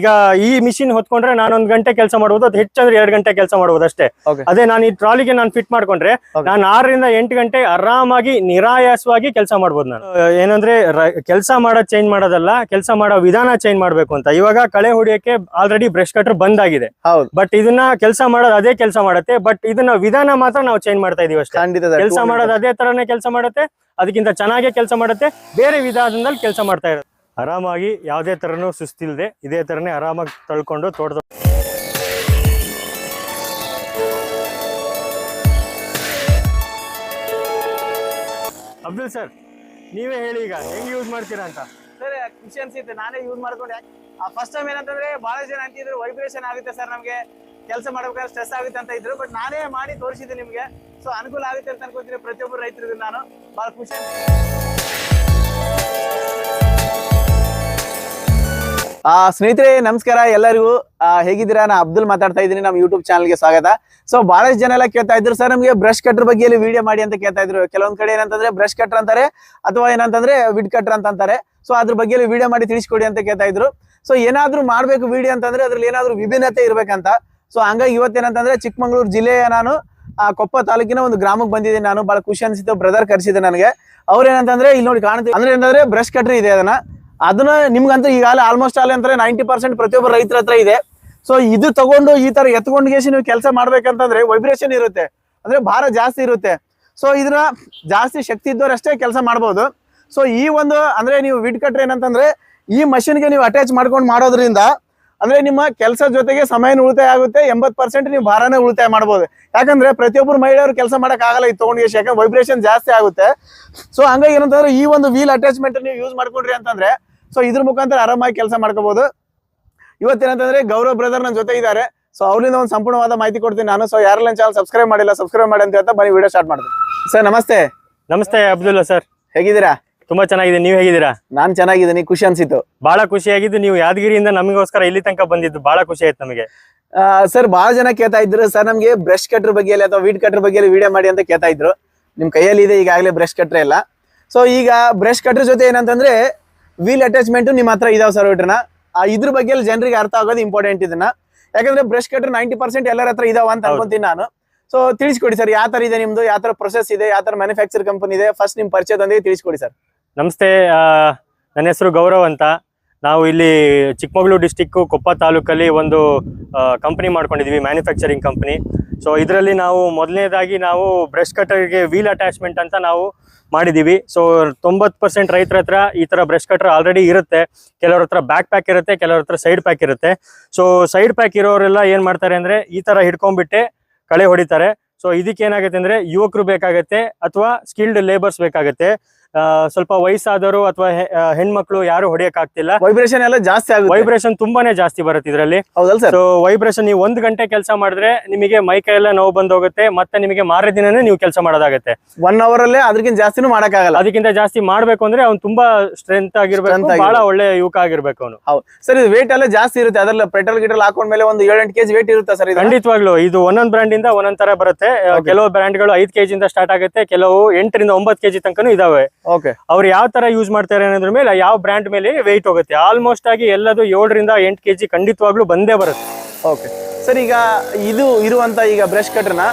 ಈಗ ಈ ಮಿಷಿನ್ ಹೊತ್ಕೊಂಡ್ರೆ ನಾನು ಒಂದ್ ಗಂಟೆ ಕೆಲಸ ಮಾಡಬಹುದು ಅದು ಹೆಚ್ಚಂದ್ರೆ ಎರಡ್ ಗಂಟೆ ಕೆಲಸ ಮಾಡಬಹುದು ಅಷ್ಟೇ. ಅದೇ ನಾನು ಈ ಟ್ರಾಲಿಗೆ ನಾನು ಫಿಟ್ ಮಾಡ್ಕೊಂಡ್ರೆ. ನಾನು ಆರರಿಂದ ಎಂಟು ಗಂಟೆ ಆರಾಮಾಗಿ ನಿರಾಯಾಸವಾಗಿ ಕೆಲಸ ಮಾಡಬಹುದು ನಾನು. ಏನಂದ್ರೆ ಕೆಲಸ ಮಾಡೋದ್ ಚೇಂಜ್ ಮಾಡೋದಲ್ಲ ಕೆಲಸ ಮಾಡೋ ವಿಧಾನ ಚೇಂಜ್ ಮಾಡ್ಬೇಕು ಅಂತ. ಇವಾಗ ಕಳೆ ಹೊಡಿಯಕ್ಕೆ ಆಲ್ರೆಡಿ ಬ್ರಷ್ ಕಟರ್ ಬಂದ್ ಆಗಿದೆ ಹೌದು. ಬಟ್ ಇದನ್ನ ಕೆಲಸ ಮಾಡೋದು ಅದೇ ಕೆಲಸ ಮಾಡುತ್ತೆ. ಬಟ್ ಇದನ್ನ ವಿಧಾನ ಮಾತ್ರ ನಾವು ಚೇಂಜ್ ಮಾಡ್ತಾ ಇದೀವಿ ಅಷ್ಟೇ. ಕೆಲಸ ಮಾಡೋದು ಅದೇ ತರನೇ ಕೆಲಸ ಮಾಡುತ್ತೆ. ಅದಕ್ಕಿಂತ ಚೆನ್ನಾಗೇ ಕೆಲಸ ಮಾಡುತ್ತೆ. ಬೇರೆ ವಿಧಾನದಲ್ಲಿ ಕೆಲಸ ಮಾಡ್ತಾ ಇರುತ್ತೆ. ಆರಾಮಾಗಿ ಯಾವುದೇ ಥರನೂ ಸುಸ್ತಿಲ್ಲದೆ ಇದೇ ಥರನೇ ಆರಾಮಾಗಿ ತಳ್ಕೊಂಡು ತೋಟದ ಅಬ್ದುಲ್ ಸರ್, ನೀವೇ ಹೇಳಿ ಈಗ, ಹೆಂಗೆ ಯೂಸ್ ಮಾಡ್ತೀರಾ ಅಂತ? ಸರ್ ಖುಷಿ ಅನ್ಸುತ್ತೆ, ನಾನೇ ಯೂಸ್ ಮಾಡ್ಕೊಂಡು ಫಸ್ಟ್ ಟೈಮ್ ಏನಂತಂದ್ರೆ ಬಹಳ ಜನ ಅಂತಿದ್ರು ವೈಬ್ರೇಷನ್ ಆಗುತ್ತೆ ಸರ್ ನಮಗೆ, ಕೆಲಸ ಮಾಡ್ಬೇಕಾದ್ರೆ ಸ್ಟ್ರೆಸ್ ಆಗುತ್ತೆ ಅಂತ ಇದ್ರು ಬಟ್ ನಾನೇ ಮಾಡಿ ತೋರಿಸಿದ್ದೆ ನಿಮಗೆ. ಸೊ ಅನುಕೂಲ ಆಗುತ್ತೆ ಅಂತ ಅನ್ಕೋತೀನಿ ಪ್ರತಿಯೊಬ್ಬರು ರೈತರಿಗೂ ನಾನು, ಬಹಳ ಖುಷಿ ಆ, ಸ್ನೇಹಿತರೆ, ನಮಸ್ಕಾರ ಎಲ್ಲರಿಗೂ. ಹೇಗಿದ್ದೀರಾ? ನಾ ಅಬ್ದುಲ್ ಮಾತಾಡ್ತಾ ಇದ್ದೀನಿ. ನಮ್ಮ ಯೂಟ್ಯೂಬ್ ಚಾನಲ್ಗೆ ಸ್ವಾಗತ. ಸೊ ಬಹಳಷ್ಟು ಜನ ಎಲ್ಲ ಕೇಳ್ತಾ ಇದ್ರು, ಸರ್, ನಮಗೆ ಬ್ರಷ್ ಕಟ್ರ್ ಬಗ್ಗೆ ವಿಡಿಯೋ ಮಾಡಿ ಅಂತ ಕೇಳ್ತಾ ಇದ್ರು. ಕೆಲವೊಂದ್ ಕಡೆ ಏನಂತಂದ್ರೆ ಬ್ರಷ್ ಕಟ್ರ್ ಅಂತಾರೆ ಅಥವಾ ಏನಂತಂದ್ರೆ ವಿಡ್ ಕಟ್ರ್ ಅಂತ ಅಂತಾರೆ. ಸೊ ಅದ್ರ ಬಗ್ಗೆ ವಿಡಿಯೋ ಮಾಡಿ ತಿಳಿಸ್ಕೊಡಿ ಅಂತ ಕೇಳ್ತಾ ಇದ್ರು. ಸೊ ಏನಾದ್ರೂ ಮಾಡ್ಬೇಕು ವಿಡಿಯೋ ಅಂತಂದ್ರೆ, ಅದ್ರಲ್ಲಿ ಏನಾದ್ರೂ ವಿಭಿನ್ನತೆ ಇರ್ಬೇಕಂತ. ಸೊ ಹಂಗಾಗಿ ಇವತ್ತೇನಂತಂದ್ರೆ ಚಿಕ್ಕಮಂಗ್ಳೂರು ಜಿಲ್ಲೆಯ ನಾನು, ಆ, ಕೊಪ್ಪ ತಾಲೂಕಿನ ಒಂದು ಗ್ರಾಮಕ್ಕೆ ಬಂದಿದ್ದೀನಿ ನಾನು. ಬಹಳ ಖುಷಿ ಅನ್ಸಿತ್ತು. ಬ್ರದರ್ ಕರ್ಸಿದೆ ನನಗೆ. ಅವ್ರೇನಂತಂದ್ರೆ ಇಲ್ಲಿ ನೋಡಿ ಕಾಣ್ತೀವಿ. ಅಂದ್ರೆ ಏನಂದ್ರೆ ಬ್ರಷ್ ಕಟ್ರಿ ಇದೆ ಅದನ್ನ. ಅದನ್ನ ನಿಮ್ಗಂತ ಈಗಾಗಲೇ ಆಲ್ಮೋಸ್ಟ್ ಆಲ್ ಅಂದ್ರೆ ನೈಂಟಿ ಪರ್ಸೆಂಟ್ ಪ್ರತಿಯೊಬ್ಬ ರೈತರ ಹತ್ರ ಇದೆ. ಸೊ ಇದು ತಗೊಂಡು ಈ ತರ ಎತ್ಕೊಂಡು ಗೇಸಿ ನೀವು ಕೆಲಸ ಮಾಡ್ಬೇಕಂತಂದ್ರೆ ವೈಬ್ರೇಷನ್ ಇರುತ್ತೆ. ಅಂದ್ರೆ ಭಾರ ಜಾಸ್ತಿ ಇರುತ್ತೆ. ಸೊ ಇದನ್ನ ಜಾಸ್ತಿ ಶಕ್ತಿ ಇದ್ದವರಷ್ಟೇ ಕೆಲಸ ಮಾಡ್ಬೋದು. ಸೊ ಈ ಒಂದು, ಅಂದ್ರೆ ನೀವು ವಿಡ್ ಕಟ್ರೆ ಏನಂತಂದ್ರೆ ಈ ಮಷಿನ್ಗೆ ನೀವು ಅಟ್ಯಾಚ್ ಮಾಡ್ಕೊಂಡು ಮಾಡೋದ್ರಿಂದ, ಅಂದ್ರೆ ನಿಮ್ಮ ಕೆಲಸ ಜೊತೆಗೆ ಸಮಯನ ಉಳಿತಾಯ ಆಗುತ್ತೆ ಎಂಬತ್ ಪರ್ಸೆಂಟ್ ನೀವು ಭಾರನೇ ಉಳಿತಾಯ ಮಾಡ್ಬೋದು. ಯಾಕಂದ್ರೆ ಪ್ರತಿಯೊಬ್ಬರು ಮಹಿಳೆಯರು ಕೆಲಸ ಮಾಡಕ್ ಆಗಲ್ಲ ಇದು ತಗೊಂಡು ಯಾಕಂದ್ರೆ ವೈಬ್ರೇಷನ್ ಜಾಸ್ತಿ ಆಗುತ್ತೆ. ಸೊ ಹಂಗಾಗಿ ಏನಂತಂದ್ರೆ ಈ ಒಂದು ವೀಲ್ ಅಟ್ಯಾಚ್ಮೆಂಟ್ ನೀವು ಯೂಸ್ ಮಾಡ್ಕೊಂಡ್ರಿ ಅಂತಂದ್ರೆ ಸೊ ಇದ್ರ ಮುಖಾಂತರ ಆರಾಮಾಗಿ ಕೆಲಸ ಮಾಡ್ಕೋಬಹುದು ಇವತ್ತೇನಂತಂದ್ರೆ ಗೌರವ ಬ್ರದರ್ ನನ್ನ ಜೊತೆ ಇದ್ದಾರೆ. ಸೊ ಅವ್ರಿಂದ ಒಂದು ಸಂಪೂರ್ಣವಾದ ಮಾಹಿತಿ ಕೊಡ್ತೀನಿ ನಾನು. ಸೊ ಯಾರಲ್ಲ ಚಾನಲ್ ಸಬ್ಸ್ಕ್ರೈಬ್ ಮಾಡಿಲ್ಲ ಸಬ್ಸ್ಕ್ರೈಬ್ ಮಾಡಿ ಅಂತ ಹೇಳ್ತಾ ಬನ್ನಿ ವಿಡಿಯೋ ಸ್ಟಾರ್ಟ್ ಮಾಡ್ತೀನಿ. ಸರ್ ನಮಸ್ತೆ. ನಮಸ್ತೆ ಅಬ್ದುಲ್ಲಾ ಸರ್. ಹೇಗಿದ್ದೀರಾ? ತುಂಬಾ ಚೆನ್ನಾಗಿದೆ. ನೀವು ಹೇಗಿದ್ದೀರಾ? ನಾನ್ ಚೆನ್ನಾಗಿದ್ದೀನಿ. ಖುಷಿ ಅನ್ಸಿತ್ತು. ಬಹಳ ಖುಷಿಯಾಗಿದ್ದು ನೀವು ಯಾದಗಿರಿಯಿಂದ ನಮಗೋಸ್ಕರ ಇಲ್ಲಿ ತನಕ ಬಂದಿದ್ದು. ಬಹಳ ಖುಷಿ ಆಯ್ತು ನಮಗೆ. ಸರ್ ಬಹಳ ಜನ ಕೇಳ್ತಾ ಇದ್ರು. ಸರ್ ನಮ್ಗೆ ಬ್ರಷ್ ಕಟ್ರ್ ಬಗ್ಗೆ ಅಥವಾ ವೀಡ್ ಕಟ್ರ್ ಬಗ್ಗೆ ವಿಡಿಯೋ ಮಾಡಿ ಅಂತ ಕೇಳ್ತಾ ಇದ್ರು. ನಿಮ್ ಕೈಯಲ್ಲಿ ಇದೆ ಈಗಾಗಲೇ ಬ್ರಷ್ ಕಟ್ರೆ ಎಲ್ಲ. ಸೊ ಈಗ ಬ್ರಷ್ ಕಟ್ರ್ ಜೊತೆ ಏನಂತಂದ್ರೆ ವೀಲ್ ಅಟ್ಯಾಚ್ಮೆಂಟ್ ನಿಮ್ಮ ಹತ್ರ ಇದಾವ ಸರ್ ಒಟ್ರನ್ನ ಇದ್ರ ಬಗ್ಗೆ ಜನರಿಗೆ ಅರ್ಥ ಆಗೋದು ಇಂಪಾರ್ಟೆಂಟ್ ಇದನ್ನ. ಯಾಕಂದ್ರೆ ಬ್ರಷ್ ಕಟ್ರ್ ನೈಂಟಿ ಪರ್ಸೆಂಟ್ ಎಲ್ಲರ ಹತ್ರ ಇದಾವ ಅಂತ ಅನ್ಕೊಂತೀನಿ ನಾನು. ಸೊ ತಿಳಿಸ್ಕೊಡಿ ಸರ್ ಯಾವ ತರ ಇದೆ ನಿಮ್ದು ಯಾವ ತರ ಪ್ರೊಸೆಸ್ ಇದೆ ಯಾವ ತರ ಮ್ಯಾನುಫ್ಯಾಕ್ಚರ್ ಕಂಪನಿ ಇದೆ ಫಸ್ಟ್ ನಿಮ್ ಪರಿಚಯದೊಂದಿಗೆ ತಿಳಿಸ್ಕೊಡಿ ಸರ್ ನಮಸ್ತೆ ನನ್ನ ಹೆಸರು ಗೌರವ್ ಅಂತ. ನಾವು ಇಲ್ಲಿ ಚಿಕ್ಕಮಗಳೂರು ಡಿಸ್ಟಿಕ್ಕು ಕೊಪ್ಪ ತಾಲೂಕಲ್ಲಿ ಒಂದು ಕಂಪನಿ ಮಾಡ್ಕೊಂಡಿದ್ದೀವಿ ಮ್ಯಾನುಫ್ಯಾಕ್ಚರಿಂಗ್ ಕಂಪನಿ ಸೊ ಇದರಲ್ಲಿ ನಾವು ಮೊದಲನೇದಾಗಿ ನಾವು ಬ್ರಷ್ ಕಟರ್ಗೆ ವೀಲ್ ಅಟ್ಯಾಚ್ಮೆಂಟ್ ಅಂತ ನಾವು ಮಾಡಿದ್ದೀವಿ ಸೊ ತೊಂಬತ್ತು ಪರ್ಸೆಂಟ್ ರೈತರ ಹತ್ರ ಈ ಥರ ಬ್ರಷ್ ಕಟರ್ ಆಲ್ರೆಡಿ ಇರುತ್ತೆ. ಕೆಲವ್ರ ಹತ್ರ ಬ್ಯಾಕ್ ಪ್ಯಾಕ್ ಇರುತ್ತೆ, ಕೆಲವ್ರ ಹತ್ರ ಸೈಡ್ ಪ್ಯಾಕ್ ಇರುತ್ತೆ. ಸೊ ಸೈಡ್ ಪ್ಯಾಕ್ ಇರೋರೆಲ್ಲ ಏನು ಮಾಡ್ತಾರೆ ಅಂದರೆ ಈ ಥರ ಹಿಡ್ಕೊಂಡ್ಬಿಟ್ಟೆ ಕಳೆ ಹೊಡಿತಾರೆ. ಸೊ ಇದಕ್ಕೆ ಏನಾಗುತ್ತೆ ಅಂದರೆ ಯುವಕರು ಬೇಕಾಗುತ್ತೆ ಅಥವಾ ಸ್ಕಿಲ್ಡ್ ಲೇಬರ್ಸ್ ಬೇಕಾಗತ್ತೆ. ಸ್ವಲ್ಪ ವಯಸ್ಸಾದವರು ಅಥವಾ ಹೆಣ್ಮಕ್ಳು ಯಾರು ಹೊಡೆಯಕ್ಕಾಗ್ತಿಲ್ಲ. ವೈಬ್ರೇಷನ್ ಎಲ್ಲ ಜಾಸ್ತಿ ಆಗುತ್ತೆ. ವೈಬ್ರೇಷನ್ ತುಂಬಾನೇ ಜಾಸ್ತಿ ಬರುತ್ತೆ ಇದರಲ್ಲಿ. ಸೊ ವೈಬ್ರೇಷನ್ ನೀವು ಒಂದ್ ಗಂಟೆ ಕೆಲಸ ಮಾಡಿದ್ರೆ ನಿಮಗೆ ಮೈ ಕೈ ಎಲ್ಲ ನೋವು ಬಂದೋಗುತ್ತೆ ಮತ್ತೆ ನಿಮಗೆ ಮಾರೇ ದಿನನೇ ನೀವು ಕೆಲಸ ಮಾಡೋದಾಗುತ್ತೆ. ಒನ್ ಅವರ್ ಅಲ್ಲೇ ಅದಕ್ಕಿಂತ ಜಾಸ್ತಿನೂ ಮಾಡಕ್ಕಾಗಲ್ಲ. ಅದಕ್ಕಿಂತ ಜಾಸ್ತಿ ಮಾಡ್ಬೇಕು ಅಂದ್ರೆ ಅವ್ನು ತುಂಬಾ ಸ್ಟ್ರೆಂತ್ ಆಗಿರ್ಬೇಕು ಬಹಳ ಒಳ್ಳೆ ಯುವಕ ಆಗಿರ್ಬೇಕು ಅವನು. ಹೌದು. ಸರ್ ಇದು ವೇಟ್ ಎಲ್ಲ ಜಾಸ್ತಿ ಇರುತ್ತೆ. ಅದ್ರಲ್ಲಿ ಪೆಟ್ರೋಲ್ ಗಿಟ್ರೋಲ್ ಹಾಕೊಂಡ್ಮೇಲೆ ಒಂದು ಏಳೆಂಟು ಕೆಜಿ ವೇಟ್ ಇರುತ್ತೆ ಸರ್ ಇದು? ಖಂಡಿತವಾಗ್ಲು ಇದು ಒಂದೊಂದ್ ಬ್ರ್ಯಾಂಡ್ ಇಂದ ಒಂದೊಂದ್ ತರ ಬರುತ್ತೆ. ಕೆಲವು ಬ್ರ್ಯಾಂಡ್ಗಳು ಐದ್ ಕೆಜಿ ಇಂದ ಸ್ಟಾರ್ಟ್ ಆಗುತ್ತೆ ಕೆಲವು ಎಂಟರಿಂದ ಒಂಬತ್ತು ಕೆಜಿ ತನಕನೂ ಇದಾವೆ. ಓಕೆ ಅವ್ರು ಯಾವ ತರ ಯೂಸ್ ಮಾಡ್ತಾರೆ ಅನ್ನೋದ್ರ ಮೇಲೆ ಯಾವ ಬ್ರ್ಯಾಂಡ್ ಮೇಲೆ ವೆಯ್ಟ್ ಹೋಗುತ್ತೆ. ಆಲ್ಮೋಸ್ಟ್ ಆಗಿ ಎಲ್ಲದು ಏಳರಿಂದ ಎಂಟು ಕೆಜಿ ಖಂಡಿತವಾಗ್ಲೂ ಬಂದೇ ಬರುತ್ತೆ. ಓಕೆ ಸರ್ ಈಗ ಇದು ಇರುವಂತ ಈಗ ಬ್ರಷ್ ಕಟ್ರನ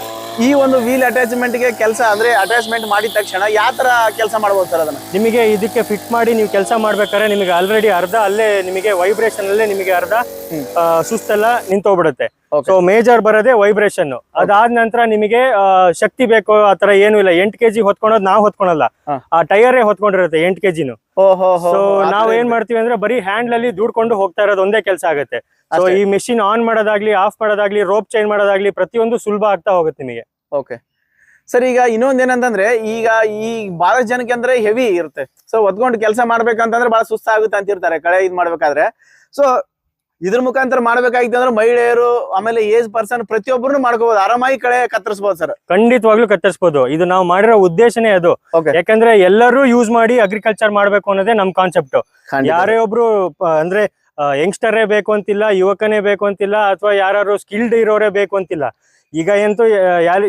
ಈ ಒಂದು ವೀಲ್ ಅಟ್ಯಾಚ್ಮೆಂಟ್ಗೆ ಕೆಲಸ ಅಂದ್ರೆ ಅಟ್ಯಾಚ್ಮೆಂಟ್ ಮಾಡಿದ ತಕ್ಷಣ ಯಾವ ತರ ಕೆಲಸ ಮಾಡ್ಬೋದು ಸರ್ ಅದನ್ನ? ನಿಮಗೆ ಇದಕ್ಕೆ ಫಿಟ್ ಮಾಡಿ ನೀವು ಕೆಲಸ ಮಾಡ್ಬೇಕಾದ್ರೆ ನಿಮಗೆ ಆಲ್ರೆಡಿ ಅರ್ಧ ಅಲ್ಲೇ ನಿಮಗೆ ವೈಬ್ರೇಷನ್ ಅಲ್ಲೇ ನಿಮಗೆ ಅರ್ಧ ಸುಸ್ತೆಲ್ಲ ನಿಂತೋಗ್ಬಿಡುತ್ತೆ. ಸೊ ಮೇಜರ್ ಬರೋದೇ ವೈಬ್ರೇಷನ್ ಅದಾದ ನಂತರ ನಿಮಗೆ ಶಕ್ತಿ ಬೇಕು ಆತರ ಏನು ಇಲ್ಲ. ಎಂಟು ಕೆಜಿ ಹೊತ್ಕೊಳೋದು ನಾವು ಹೊತ್ಕೊಳಲ್ಲ. ಆ ಟೈರೇ ಹೊತ್ಕೊಂಡಿರುತ್ತೆ ಎಂಟು ಕೆಜಿನು. ಓಹೋ ಸೊ ನಾವ್ ಏನ್ ಮಾಡ್ತೀವಿ ಅಂದ್ರೆ ಬರೀ ಹ್ಯಾಂಡ್ ಅಲ್ಲಿ ದುಡ್ಕೊಂಡು ಹೋಗ್ತಾ ಇರೋದು ಒಂದೇ ಕೆಲಸ ಆಗುತ್ತೆ. ಸೊ ಈ ಮೆಷಿನ್ ಆನ್ ಮಾಡೋದಾಗ್ಲಿ ಆಫ್ ಮಾಡೋದಾಗ್ಲಿ ರೋಪ್ ಚೇಂಜ್ ಮಾಡೋದಾಗ್ಲಿ ಪ್ರತಿಯೊಂದು ಸುಲಭ ಆಗ್ತಾ ಹೋಗುತ್ತೆ ನಿಮಗೆ. ಓಕೆ ಸರ್ ಈಗ ಇನ್ನೊಂದ್ ಏನಂತಂದ್ರೆ ಈಗ ಈ ಬಹಳ ಜನಕ್ಕೆ ಅಂದ್ರೆ ಹೆವಿ ಇರುತ್ತೆ. ಸೊ ಒದ್ಕೊಂಡು ಕೆಲಸ ಮಾಡ್ಬೇಕಂತಂದ್ರೆ ಬಹಳ ಸುಸ್ತಾಗುತ್ತೆ ಅಂತಿರ್ತಾರೆ ಕಳೆ ಇದ್ ಮಾಡ್ಬೇಕಾದ್ರೆ. ಸೊ ಇದ್ರ ಮುಖಾಂತರ ಮಾಡ್ಬೇಕಾಗಿತ್ತು ಅಂದ್ರೆ ಮಹಿಳೆಯರು ಆಮೇಲೆ ಏಜ್ ಪರ್ಸನ್ ಪ್ರತಿಯೊಬ್ಬರು ಮಾಡ್ಕೋಬಹುದು ಆರಾಮಾಗಿ ಕಳೆ ಕತ್ತರಿಸಬಹುದು ಸರ್ ಖಂಡಿತವಾಗ್ಲೂ ಕತ್ತರಿಸಬಹುದು ಇದು ನಾವು ಮಾಡಿರೋ ಉದ್ದೇಶನೇ ಅದು. ಯಾಕಂದ್ರೆ ಎಲ್ಲರೂ ಯೂಸ್ ಮಾಡಿ ಅಗ್ರಿಕಲ್ಚರ್ ಮಾಡ್ಬೇಕು ಅನ್ನೋದೇ ನಮ್ ಕಾನ್ಸೆಪ್ಟ್ ಯಾರೇ ಒಬ್ರು ಅಂದ್ರೆ ಯಂಗ್ಸ್ಟರೇ ಬೇಕು ಅಂತಿಲ್ಲ ಯುವಕನೇ ಬೇಕು ಅಂತಿಲ್ಲ ಅಥವಾ ಯಾರು ಸ್ಕಿಲ್ಡ್ ಇರೋರೇ ಬೇಕು ಅಂತಿಲ್ಲ. ಈಗ ಎಂತೂ